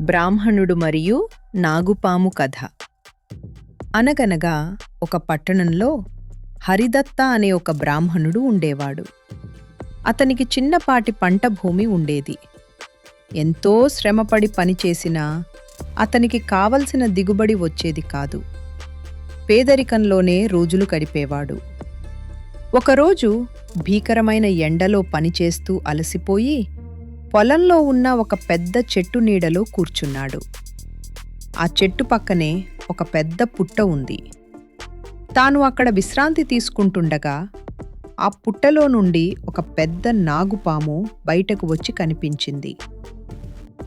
బ్రాహ్మణుడు మరియు నాగుపాము కథ. అనగనగా ఒక పట్టణంలో హరిదత్త అనే ఒక బ్రాహ్మణుడు ఉండేవాడు. అతనికి చిన్నపాటి పంట భూమి ఉండేది. ఎంతో శ్రమపడి పనిచేసినా అతనికి కావలసిన దిగుబడి వచ్చేది కాదు. పేదరికంలోనే రోజులు గడిపేవాడు. ఒకరోజు భీకరమైన ఎండలో పనిచేస్తూ అలసిపోయి పొలంలో ఉన్న ఒక పెద్ద చెట్టు నీడలో కూర్చున్నాడు. ఆ చెట్టు పక్కనే ఒక పెద్ద పుట్ట ఉంది. తాను అక్కడ విశ్రాంతి తీసుకుంటుండగా ఆ పుట్టలో నుండి ఒక పెద్ద నాగుపాము బయటకు వచ్చి కనిపించింది.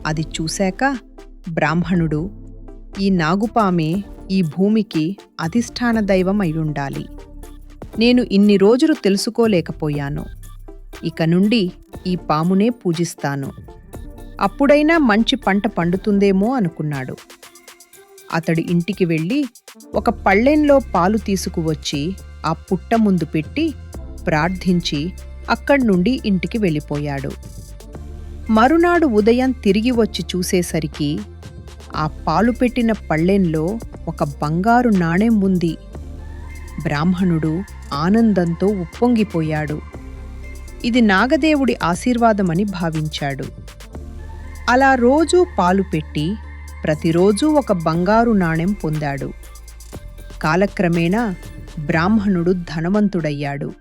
అది చూశాక బ్రాహ్మణుడు ఈ నాగుపామే ఈ భూమికి అధిష్టాన దైవం అయ్యుండాలి నేను ఇన్ని రోజులు తెలుసుకోలేకపోయాను. ఇక నుండి ఈ పామునే పూజిస్తాను. అప్పుడైనా మంచి పంట పండుతుందేమో అనుకున్నాడు. అతడు ఇంటికి వెళ్ళి ఒక పళ్ళెంలో పాలు తీసుకువచ్చి ఆ పుట్ట ముందు పెట్టి ప్రార్థించి అక్కడి నుండి ఇంటికి వెళ్ళిపోయాడు. మరునాడు ఉదయం తిరిగి వచ్చి చూసేసరికి ఆ పాలు పెట్టిన పళ్ళెంలో ఒక బంగారు నాణెం ఉంది. బ్రాహ్మణుడు ఆనందంతో ఉప్పొంగిపోయాడు. ఇది నాగదేవుడి ఆశీర్వాదమని భావించాడు. అలా రోజూ పాలు పెట్టి ప్రతిరోజూ ఒక బంగారు నాణెం పొందాడు. కాలక్రమేణా బ్రాహ్మణుడు ధనవంతుడయ్యాడు.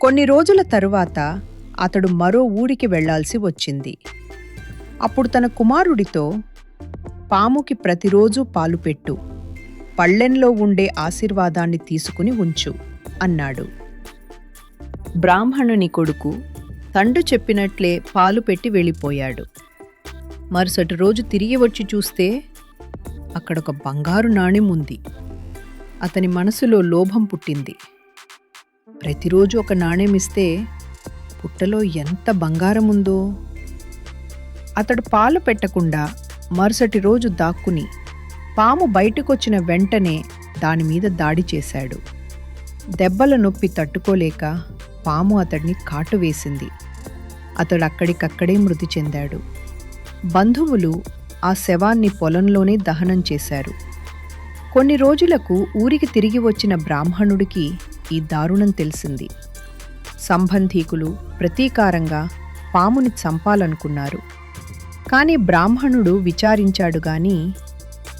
కొన్ని రోజుల తరువాత అతడు మరో ఊరికి వెళ్ళాల్సి వచ్చింది. అప్పుడు తన కుమారుడితో పాముకి ప్రతిరోజు పాలు పెట్టు. పళ్ళెంలో ఉండే ఆశీర్వాదాన్ని తీసుకుని ఉంచు అన్నాడు. బ్రాహ్మణుని కొడుకు తండ్రి చెప్పినట్లే పాలు పెట్టి వెళ్ళిపోయాడు. మరుసటి రోజు తిరిగి వచ్చి చూస్తే అక్కడ ఒక బంగారు నాణెం ఉంది. అతని మనసులో లోభం పుట్టింది. ప్రతిరోజు ఒక నాణెం ఇస్తే పుట్టలో ఎంత బంగారం ఉందో. అతడు పాలు పెట్టకుండా మరుసటి రోజు దాక్కుని పాము బయటకొచ్చిన వెంటనే దానిమీద దాడి చేశాడు. దెబ్బల నొప్పి తట్టుకోలేక పాము అతడిని కాటు వేసింది. అతడు అక్కడికక్కడే మృతి చెందాడు. బంధువులు ఆ శవాన్ని పొలంలోనే దహనం చేశారు. కొన్ని రోజులకు ఊరికి తిరిగి వచ్చిన బ్రాహ్మణుడికి ఈ దారుణం తెలిసింది. సంబంధీకులు ప్రతీకారంగా పాముని చంపాలనుకున్నారు. కాని బ్రాహ్మణుడు విచారించాడు గాని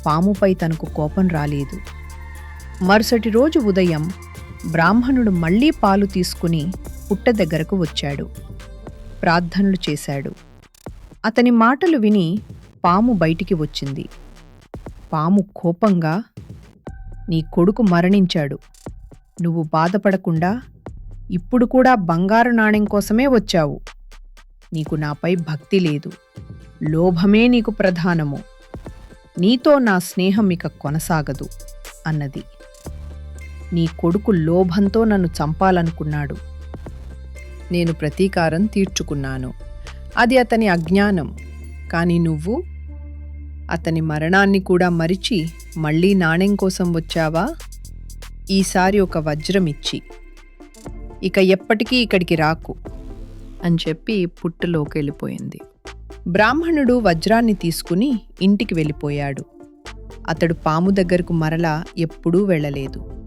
పాముపై తనకు కోపం రాలేదు. మరుసటి రోజు ఉదయం బ్రాహ్మణుడు మళ్ళీ పాలు తీసుకుని పుట్ట దగ్గరకు వచ్చాడు. ప్రార్థనలు చేశాడు. అతని మాటలు విని పాము బయటికి వచ్చింది. పాము కోపంగా నీ కొడుకు మరణించాడు. నువ్వు బాధపడకుండా ఇప్పుడు కూడా బంగారు నాణెం కోసమే వచ్చావు. నీకు నాపై భక్తి లేదు. లోభమే నీకు ప్రధానము. నీతో నా స్నేహం ఇక కొనసాగదు అన్నది. నీ కొడుకు లోభంతో నన్ను చంపాలనుకున్నాడు. నేను ప్రతీకారం తీర్చుకున్నాను. అది అతని అజ్ఞానం. కానీ నువ్వు అతని మరణాన్ని కూడా మరిచి మళ్ళీ నాణెం కోసం వచ్చావా? ఈసారి ఒక వజ్రం ఇచ్చి. ఇక ఎప్పటికీ ఇక్కడికి రాకు అని చెప్పి పుట్టలోకి వెళ్ళిపోయింది. బ్రాహ్మణుడు వజ్రాన్ని తీసుకుని ఇంటికి వెళ్ళిపోయాడు. అతడు పాము దగ్గరకు మరలా ఎప్పుడూ వెళ్ళలేదు.